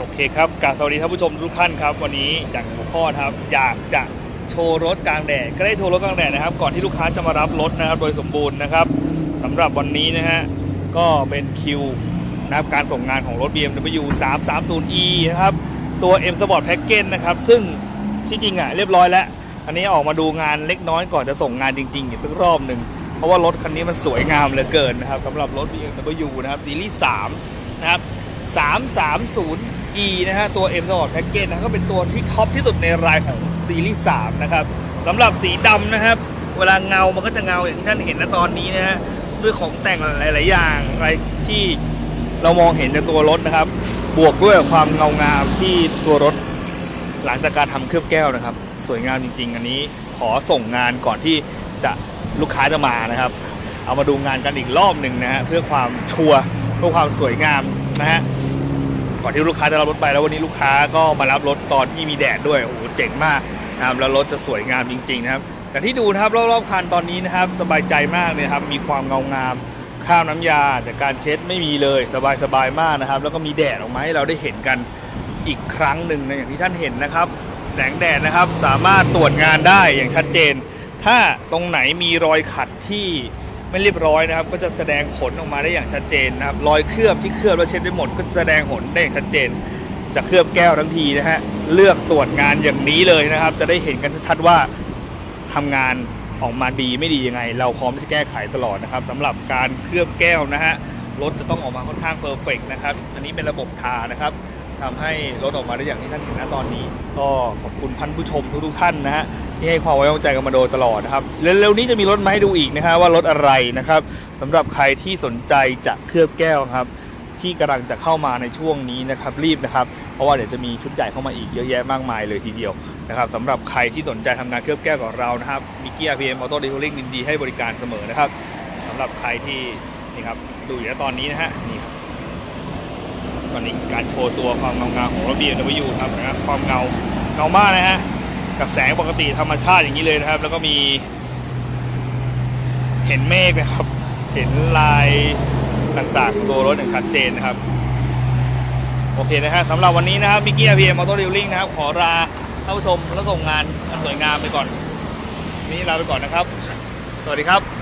โอเคครับกาสวัสดีท่านผู้ชมทุกท่านครับ วันนี้อย่างหัวข้อครับ อยากจะโชว์รถกลางแดดก็ได้โชว์รถกลางแดดนะครับ ก่อนที่ลูกค้าจะมารับรถนะครับ โดยสมบูรณ์นะครับสำหรับวันนี้นะฮะก็เป็นคิวนะครับการส่งงานของรถ BMW 330e นะครับ ตัว M Sport Package นะครับ ซึ่งที่จริงอะเรียบร้อยแล้ว อันนี้ออกมาดูงานเล็กน้อยก่อนจะส่งงานจริงๆอีกสักรอบหนึ่งเพราะว่ารถคันนี้มันสวยงามเหลือเกินนะครับสำหรับรถ BMW นะครับซีรีส์3นะครับ E นะฮะตัว M Sport Package นะก็เป็นตัวที่ท็อปที่สุดในรายของซีรีส์3นะครับสำหรับสีดำนะครับ เวลาเงามันก็จะเงาอย่างที่ท่านเห็นนะตอนนี้นะฮะด้วยของแต่งหลาย ๆ อย่างอะไรที่เรามองเห็นในตัวรถนะครับ บวกด้วยความเงางามที่ตัวรถ หลังจากการทำเคลือบแก้วนะครับ สวยงามจริง ๆ อันนี้ขอส่งงานก่อนที่จะลูกค้าจะมานะครับ เอามาดูงานกันอีกรอบหนึ่งนะฮะเพื่อความชัวร์เพื่อความสวยงามนะฮะ ก่อนที่ลูกค้าจะรับรถไปแล้ววันนี้ลูกค้าก็มารับรถตอนที่มีแดดด้วยโอ้โหเจ๋งมากนะครับแล้วรถจะสวยงามจริงๆนะครับแต่ที่ดูนะครับรอบๆคันตอนนี้นะครับสบายใจมากเลยครับมีความเงางามข้ามน้ำยาจากการเช็ดไม่มีเลยสบายๆมากนะครับ แล้วก็มีแดดออกมาให้เราได้เห็นกันอีกครั้งหนึ่งนะอย่างที่ท่านเห็นนะครับแสงแดดนะครับสามารถตรวจงานได้อย่างชัดเจน ถ้าตรงไหนมีรอยขัดที่ ไม่เรียบร้อยนะครับ ก็จะแสดงผลออกมาได้อย่างชัดเจนนะครับรอยเคลือบที่เคลือบแล้วเช็ดได้หมด ก็แสดงผลได้อย่างชัดเจน จะเคลือบแก้วทั้งทีนะฮะเลือกตรวจงานอย่างนี้เลยนะครับ จะได้เห็นกันชัดๆว่าทำงานออกมาดีไม่ดียังไง เราพร้อมที่จะแก้ไขตลอดนะครับสำหรับการเคลือบแก้วนะฮะรถจะต้องออกมาค่อนข้างเพอร์เฟกนะครับอันนี้เป็นระบบทานะครับ ทำให้รถออกมาได้อย่างที่ท่านเห็นนะตอนนี้ ก็ขอบคุณท่านผู้ชมทุกๆท่านนะฮะที่ให้ความไว้วางใจกันมาโดยตลอดนะครับเร็วๆนี้จะมีรถมาให้ดูอีกนะฮะว่ารถอะไรนะครับสำหรับใครที่สนใจจะเคลือบแก้วครับที่กำลังจะเข้ามาในช่วงนี้นะครับรีบนะครับ เพราะว่าเดี๋ยวจะมีชุดใหญ่เข้ามาอีกเยอะแยะมากมายเลยทีเดียวนะครับสำหรับใครที่สนใจทำงานเคลือบแก้วกับเรานะครับมิเกียพีเอ็มออโต้ดีเทลลิ่งยินดีให้บริการเสมอนะครับสำหรับใครที่นี่ครับดูอยู่แล้วตอนนี้นะฮะนี่ ตอนนี้การโชว์ตัวความเงางาของรถ BMW ครับนะครับความเงาเงามากนะฮะกับแสงปกติธรรมชาติอย่างนี้เลยนะครับ แล้วก็มี เห็นเมฆนะครับ เห็นลายต่างๆของตัวรถอย่างชัดเจนนะครับ โอเคนะฮะสำหรับวันนี้นะครับมิกกี้อาพีเอ็มออโต้ดิวลิ่งนะครับ ขอลาท่านผู้ชมและส่งงานอันสวยงามไปก่อนนนี้ลาไปก่อนนะครับ สวัสดีครับ